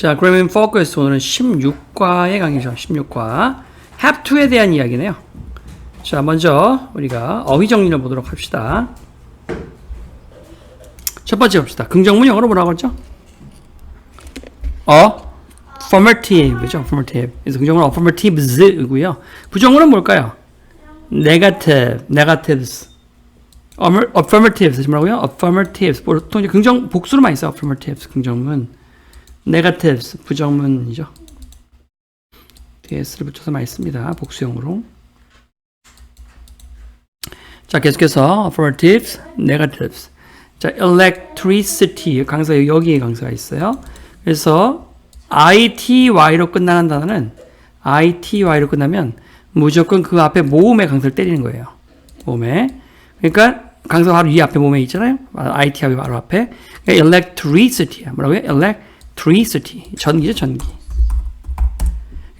자, 그러면 focus 오늘은 16과의 강의죠. 16과. have to에 대한 이야기네요. 자, 먼저 우리가 어휘 정리를 보도록 합시다. 첫 번째 봅시다. 긍정문 영어로 뭐라고 했죠? affirmative죠. affirmative. 그래서 긍정문은 affirmative이고요. 부정문은 뭘까요? negative, negatives. affirm- affirmatives 뭐라고요? affirmatives. 보통 이제 긍정 복수로 많이 써요. affirmatives 긍정문. Negatives 부정문이죠. s를 붙여서 많이 씁니다. 복수형으로. 자, 계속해서 affirmatives, negatives. 자, electricity 강사 여기에 강사가 있어요. 그래서 ity로 끝나는 단어는 ity로 끝나면 무조건 그 앞에 모음의 강사를 때리는 거예요. 모음에. 그러니까 강사 바로 이 앞에 모음에 있잖아요. ity하고 바로 앞에. 그러니까 electricity야. 뭐라고요? Electricity. 전기죠, 전기.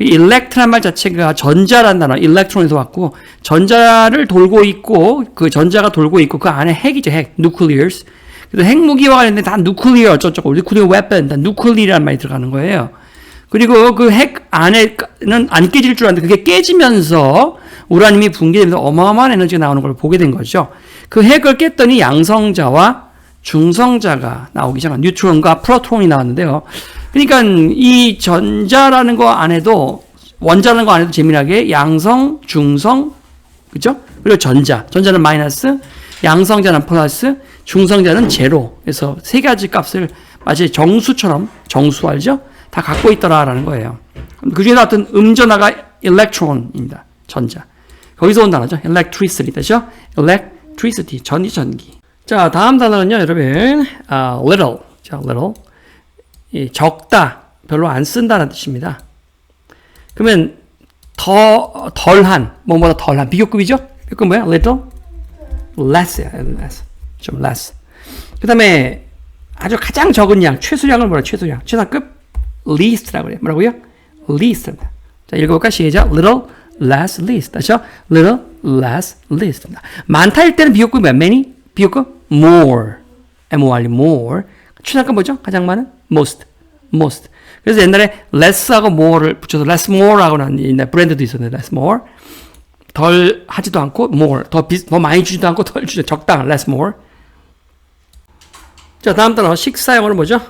이 elect란 말 자체가 전자란 단어, electron에서 왔고, 전자를 돌고 있고, 그 전자가 돌고 있고, 그 안에 핵이죠, 핵, nuclears. 그래서 핵무기와 관련된 다 nuclear 어쩌고, nuclear weapon, 다 nuclear이라는 말이 들어가는 거예요. 그리고 그 핵 안에는 안 깨질 줄 알았는데, 그게 깨지면서 우라늄이 붕괴되면서 어마어마한 에너지가 나오는 걸 보게 된 거죠. 그 핵을 깼더니 양성자와 중성자가 나오기 시작한 뉴트론과 프로톤이 나왔는데요. 그러니까 이 전자라는 거 안에도 원자라는 거 안에도 재미나게 양성, 중성, 그죠? 그리고 전자, 전자는 마이너스, 양성자는 플러스, 중성자는 제로. 그래서 세 가지 값을 마치 정수처럼 정수 알죠? 다 갖고 있더라라는 거예요. 그 중에 어떤 음전화가 electron입니다. 전자. 거기서 온 단어죠. electricity 되죠? electricity 전기 전기. 자, 다음 단어는요, 여러분. 아, little. 자, little. 이 적다, 별로 안 쓴다는 뜻입니다. 그러면 더 덜한, 뭐보다 덜한 비교급이죠? 비교급 뭐야? little, less야, less, 좀 less. 그다음에 아주 가장 적은 양, 최소량을 뭐라 최소량, 최상급 least라고 그래요. 뭐라고요? least. 자, 읽어볼까? 시작. little less least. 다시요. little less least. 많다 일 때는 비교급이 뭐야? many? 비교급 more. M-O-R-E, more. 최상급 뭐죠? 가장 많은? most. most. 그래서 옛날에 less하고 more를 붙여서 less more라고 하는 옛날 브랜드도 있었는데 less more. 덜 하지도 않고 more. 더, 비, 더 많이 주지도 않고 덜 주지 적당 less more. 자, 다음 단어 식사 영어는 뭐죠?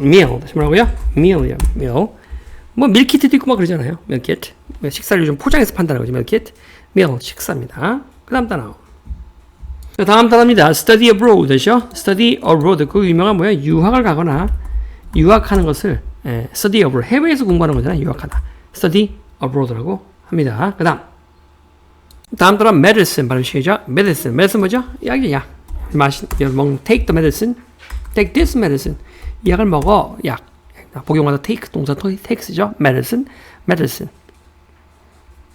meal. 다시 뭐라고요? meal이요. meal. 뭐 밀키트도 있고 막 그러잖아요. 밀키트. 식사를 요즘 포장해서 판다는 거죠. 밀키트. meal 식사입니다. 그 다음 단어. 자, 다음 단어입니다. study abroad죠. study abroad. 그 유명한 뭐야? 유학을 가거나 유학하는 것을 예, study abroad. 해외에서 공부하는 거잖아요. 유학하다. study abroad라고 합니다. 그 다음. 단어 medicine 발음 시죠. medicine. medicine 뭐죠? 약이죠, 약. 마시, 먹는 take the medicine. take this medicine. 이 약을 먹어. 약. 복용하다 take 동사 take죠. medicine. medicine.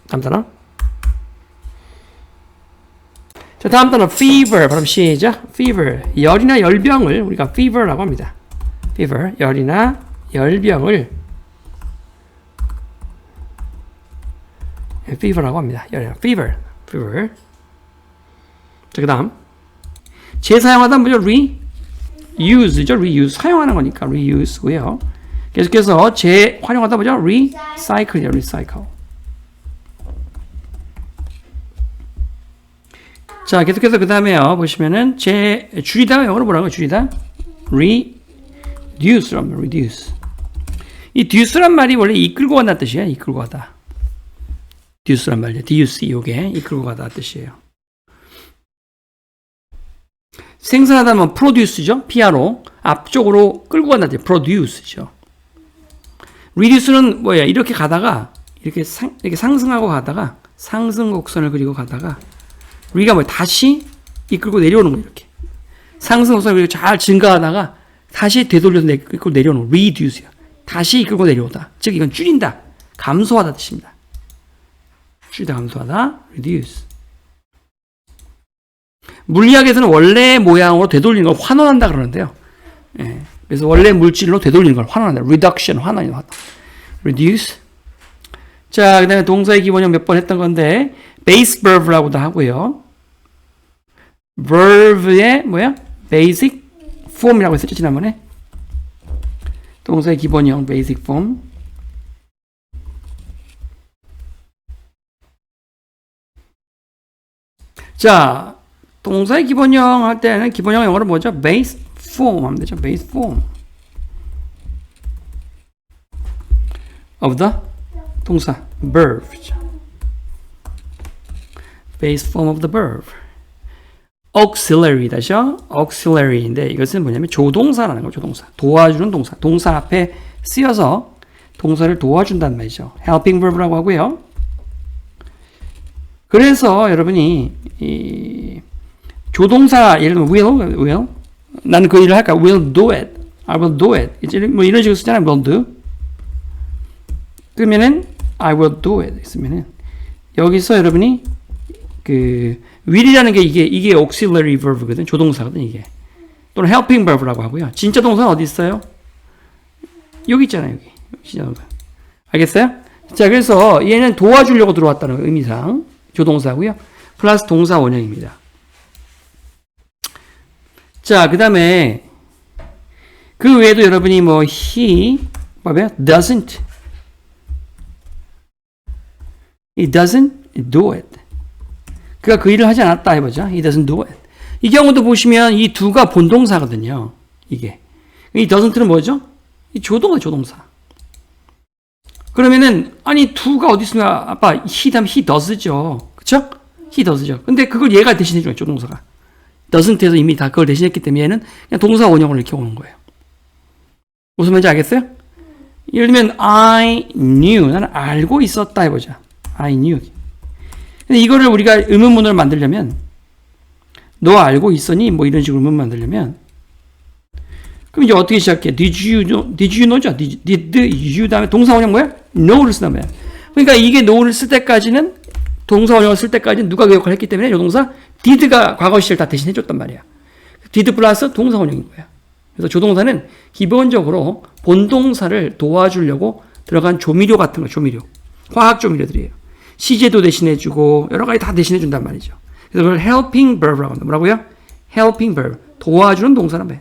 다음 단어. 자, 다음 단어 fever 발음 시작. fever 열이나 열병을 우리가 fever라고 합니다. fever 열이나 열병을 fever라고 합니다. 열이나 fever fever. 자, 그다음 재사용하다 뭐죠? reuse죠. reuse 사용하는 거니까 reuse고요. 계속해서 재활용하다 뭐죠? recycle죠. recycle. 자, 계속해서 그 다음에요. 보시면은, 제, 줄이다, 영어로 뭐라고 줄이다? reduce랍니다. reduce. 이 duce란 말이 원래 이끌고 간다는 뜻이에요. 이끌고 가다. duce란 말이죠. duce, 요게. 이끌고 가다 뜻이에요. 생산하다면 produce죠. PRO. 앞쪽으로 끌고 간다 뜻 produce죠. reduce는 뭐야? 이렇게 가다가, 이렇게 상, 이렇게 상승하고 가다가, 상승 곡선을 그리고 가다가, 우리가 뭐 다시 이끌고 내려오는 거 이렇게 상승 그리고 잘 증가하다가 다시 되돌려서 내, 이끌고 내려오는 거 reduce야. 다시 이끌고 내려오다. 즉 이건 줄인다, 감소하다 뜻입니다. 줄이다, 감소하다, reduce. 물리학에서는 원래 모양으로 되돌리는 걸 환원한다 그러는데요. 예, 그래서 원래 물질로 되돌리는 걸 환원한다. reduction, 환원이 환원. reduce. 자, 그 다음에 동사의 기본형 몇 번 했던 건데, base verb라고도 하고요. Verb의 뭐야? basic form이라고 했었죠, 지난번에. 또 동사의 기본형 basic form. 자, 동사의 기본형 할 때는 기본형 영어로 뭐죠? base form 하면 되죠. base form of the 동사 verb. base form of the verb. Auxiliary 다시요. auxiliary인데 이것은 뭐냐면 조동사라는 거죠. 조동사. 도와주는 동사. 동사 앞에 쓰여서 동사를 도와준다는 말이죠. helping verb라고 하고요. 그래서 여러분이 이 조동사 예를 들면 will, will 나는 그 일을 할까? will do it. I will do it. 이제 뭐 이런 식으로 쓰잖아요. will do. 그러면은 I will do it 있으면은 여기서 여러분이 그 will이라는 게 이게 이게 auxiliary verb거든. 조동사거든 이게. 또는 helping verb라고 하고요. 진짜 동사는 어디 있어요? 여기 있잖아요. 여기. 진짜 동사. 알겠어요? 자, 그래서 얘는 도와주려고 들어왔다는 의미상 조동사고요. 플러스 동사 원형입니다. 자, 그 다음에 그 외에도 여러분이 뭐 he 뭐야? doesn't he doesn't do it. 그가 그 일을 하지 않았다 해보자. He doesn't do it. 이 경우도 보시면 이 두가 본동사거든요. 이게. 이 doesn't는 뭐죠? 이 조동사, 조동사. 그러면은, 아니, 두가 어디 있으면, 아빠, he 다음 he does죠. 그쵸? he does죠. 근데 그걸 얘가 대신해줘요, 조동사가. doesn't에서 이미 다 그걸 대신했기 때문에 얘는 그냥 동사 원형을 이렇게 오는 거예요. 무슨 말인지 알겠어요? 예를 들면, I knew. 나는 알고 있었다 해보자. I knew. 근데 이거를 우리가 의문문을 만들려면 너 알고 있었니? 뭐 이런 식으로 의문 만들려면 그럼 이제 어떻게 시작해? Did you know? Did you know죠? Did, did you 다음에 동사 원형 뭐야? know를 쓰단 말이야. 그러니까 이게 know를 쓸 때까지는 동사 원형을 쓸 때까지는 누가 그 역할을 했기 때문에 이 동사 did가 과거 시를 다 대신해 줬단 말이야. did 플러스 동사 원형인 거야. 그래서 조동사는 기본적으로 본동사를 도와주려고 들어간 조미료 같은 거, 조미료. 화학 조미료들이에요. 시제도 대신해주고 여러 가지 다 대신해준단 말이죠. 그래서 그걸 helping verb라고 합니다. 뭐라고요? helping verb. 도와주는 동사란 말.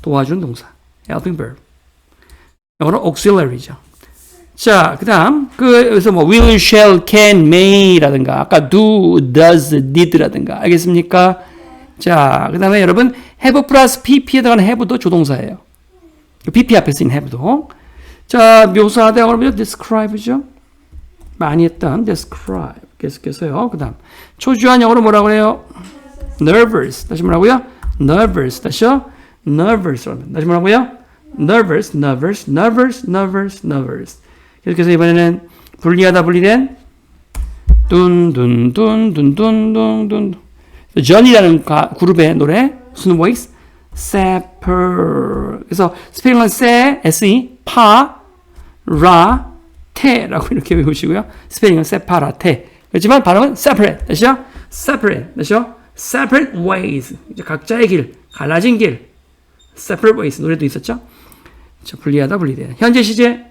도와주는 동사. helping verb. 영어로 auxiliary죠. 자, 그 다음, 그래서 뭐, will, shall, can, may라든가, 아까 do, does, did라든가, 알겠습니까? 자, 그 다음에 여러분, have 플러스 pp에 들어가는 have도 조동사예요. pp 앞에 쓰인 have도. 자, 묘사하다 뭐죠? describe죠? 많이 했던 describe 계속해서요. 그 다음 초조한 영어로 뭐라고 그래요? nervous 다시 뭐라고요? nervous 다시요? nervous 다시 뭐라고요? nervous nervous nervous nervous nervous 계속해서 이번에는 분리하다 분리된 둔둔둔둔둔둔둔 전이라는 그룹의 노래 무슨 voice? separate 그래서 스펠링은 se, se, pa, ra 테라고 이렇게 외우시고요. 스페링은 세파라테. 그렇지만 발음은 separate. 다시요. separate. 다시요. separate ways. 이제 각자의 길, 갈라진 길. separate ways 노래도 있었죠. 자, 분리하다 분리돼. 현재 시제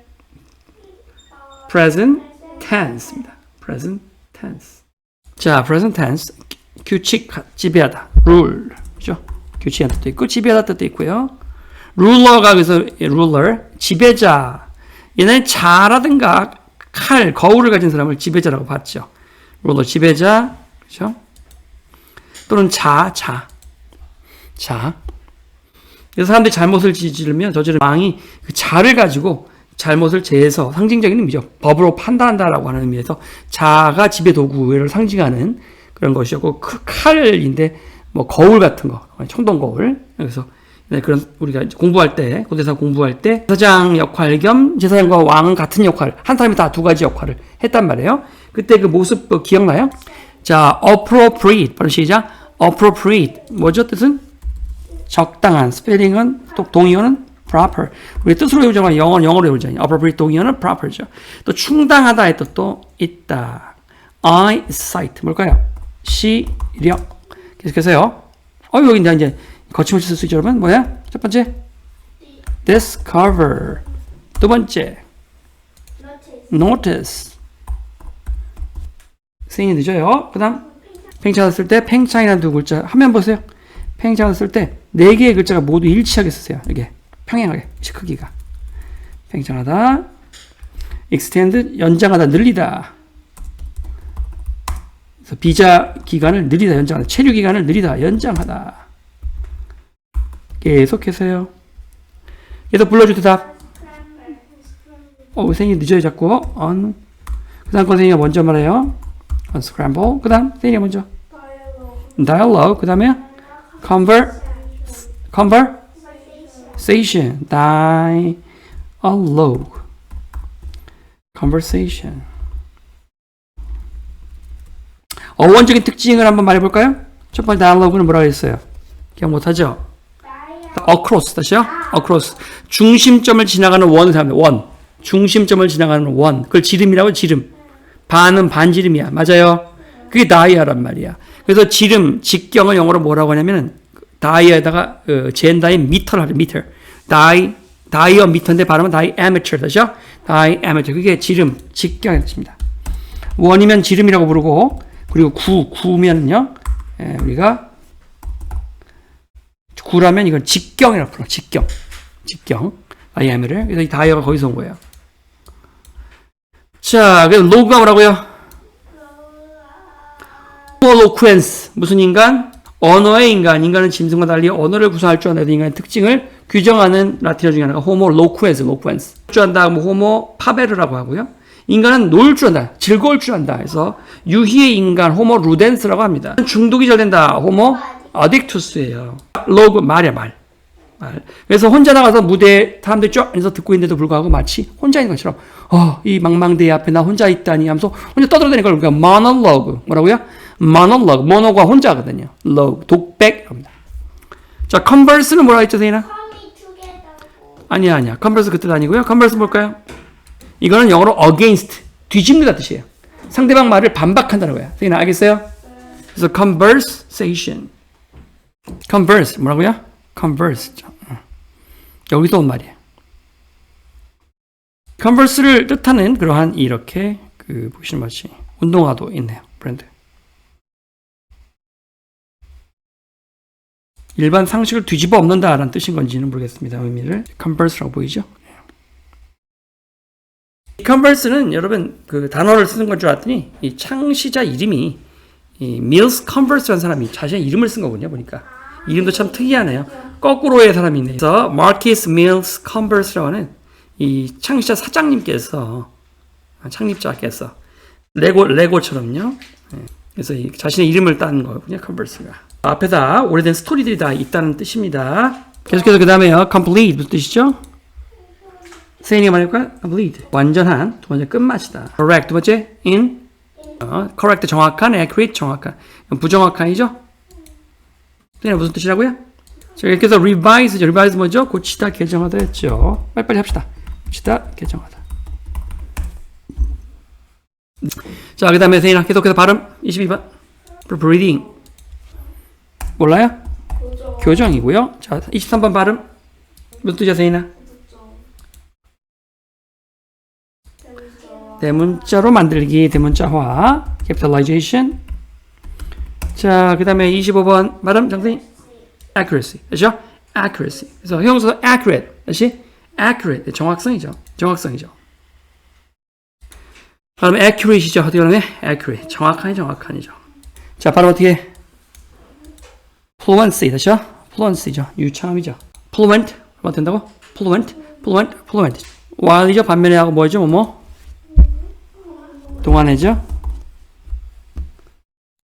present tense입니다. present tense. 자, present tense 규칙, 지배하다, rule. 그죠? 규칙한 뜻도 있고 지배하다 뜻도 있고요. ruler가 그래서 ruler, 지배자. 얘는 자라든가 칼, 거울을 가진 사람을 지배자라고 봤죠. ruler, 지배자. 그죠? 또는 자, 자. 자. 그래서 사람들이 잘못을 저지르면 저지르는 왕이 그 자를 가지고 잘못을 제해서 상징적인 의미죠. 법으로 판단한다라고 하는 의미에서 자가 지배 도구를 상징하는 그런 것이었고 그 칼인데 뭐 거울 같은 거, 청동 거울. 그래서 네, 그런 우리가 공부할 때 고대사 공부할 때 사장 역할 겸 제사장과 왕은 같은 역할 한 사람이 다 두 가지 역할을 했단 말이에요. 그때 그 모습 뭐 기억나요? 자, appropriate 바로 시작. appropriate 뭐죠 뜻은? 적당한 스펠링은 또 동의어는 proper. 우리 뜻으로 외우자면 영어 영어로 외우잖아요. appropriate 동의어는 proper죠. 또 충당하다의 뜻도 있다. eyesight 뭘까요? 시력. 계속해서요. 어 여기 이제 거침없이 쓸 수 있죠, 여러분. 뭐야? 첫 번째 discover. 두 번째 notice. 생이 늦어요. 그 다음 팽창을 쓸 때 팽창이라는 두 글자 화면 보세요. 팽창을 쓸 때 네 개의 글자가 모두 일치하게 쓰세요. 이게 평행하게 크기가 팽창하다. extend 연장하다 늘리다. 그래서 비자 기간을 느리다 연장하다. 체류 기간을 느리다 연장하다. 계속해서요. 계속 불러줄 대답. 어, 선생님 늦어요 자꾸. on. 그 다음 거 선생님이 먼저 말해요. unscramble. 그 다음 선생님이 먼저. dialogue. 그 다음에 convert. conversation. dialogue. conversation. 어원적인 특징을 한번 말해볼까요? 첫 번째 dialogue는 뭐라고 했어요? 기억 못하죠? Across 다시요. across 중심점을 지나가는 원을 사용합니다. 원 중심점을 지나가는 원 그걸 지름이라고 지름 반은 반지름이야 맞아요. 그게 다이아란 말이야. 그래서 지름 직경을 영어로 뭐라고 하냐면은 다이아에다가 어, 젠다인 미터를 하죠. 미터 다이 다이어 미터인데 발음은 다이아메터 다시요. 다이아메터 그게 지름 직경의 뜻입니다. 원이면 지름이라고 부르고 그리고 구 구면요 예, 우리가 구라면 이건 직경이라고 불러. 직경. 직경. IM을. 그래서 이 다이어가 거기서 온 거예요. 자, 그래서 로그가 뭐라고요? 호로쿠엔스. 무슨 인간? 언어의 인간. 인간은 짐승과 달리 언어를 구사할 줄 아는 인간의 특징을 규정하는 라틴어 중에 하나가 호모 로쿠엔스, 로쿠엔스. 줄 안다, 뭐 호모 파베르라고 하고요. 인간은 놀 줄 안다, 즐거울 줄 안다. 해서 유희의 인간, 호모 루덴스라고 합니다. 중독이 잘 된다, 호모 어딕투스예요. 로그 말이야 말. 말. 그래서 혼자 나가서 무대에 사람들이 쫙 앉아서 듣고 있는데도 불구하고 마치 혼자 있는 것처럼 어, 이 망망대해 앞에 나 혼자 있다니 하면서 혼자 떠들어대는 걸 우리가 monologue 뭐라고요? monologue 모노가 혼자거든요. log 독백입니다. 자, converse는 뭐라 했죠, 세인아? 아니야, 아니야. converse 그뜻 아니고요. converse 뭘까요? 이거는 영어로 against 뒤집는다 뜻이에요. 상대방 말을 반박한다는 거야. 세인아 알겠어요? 그래서 conversation. Converse 뭐라고요? converse 여기도 온 말이에요. converse를 뜻하는 그러한 이렇게 그 보시는 마치 운동화도 있네요. 브랜드. 일반 상식을 뒤집어 엎는다라는 뜻인 건지는 모르겠습니다. 의미를 converse라고 보이죠? converse는 여러분 그 단어를 쓰는 건 줄 알았더니 이 창시자 이름이 이 밀스 컨버스라는 사람이 자신의 이름을 쓴 거군요. 보니까 이름도 참 특이하네요. 거꾸로의 사람이 있네요. 그래서 마키스 밀스 컨버스라고 하는 이 창시자 사장님께서 창립자께서 레고 레고처럼요. 예. 그래서 이 자신의 이름을 딴 거군요. 컨버스가 앞에다 오래된 스토리들이 다 있다는 뜻입니다. 계속해서 그 다음에요. complete 무슨 뜻이죠? 세인이가 말할까? complete 완전한 두 번째 끝마치다. correct 두 번째 in 어, correct 정확한, accurate 정확한. 부정확한이죠? 그냥 무슨 뜻이라고요? 자, 이렇게 해서 revise죠. revise 뭐죠? 고치다, 개정하다 했죠. 빨리빨리 합시다. 고치다, 개정하다. 자, 그 다음에 세인아 계속해서 발음 22번. breathing. 몰라요? 교정 이고요. 자, 23번 발음. 무슨 뜻이야, 세인아? 대문자로 만들기, 대문자화, capitalization. 자, 그 다음에 25번 발음, 장선님. accuracy. 그죠? accuracy. 그래서 형용사 accurate. 다시 accurate. 정확성이죠. 정확성이죠. 발음 accurate이죠. 어떻게 하면 accurate. 정확한이 정확한이죠. 자, 발음 어떻게? fluency. 다시요. fluency죠. 유창함이죠. fluent. 뭐 된다고? fluent, fluent, fluent. while이죠. 반면에 하고 뭐죠? 뭐 뭐? 동안이죠.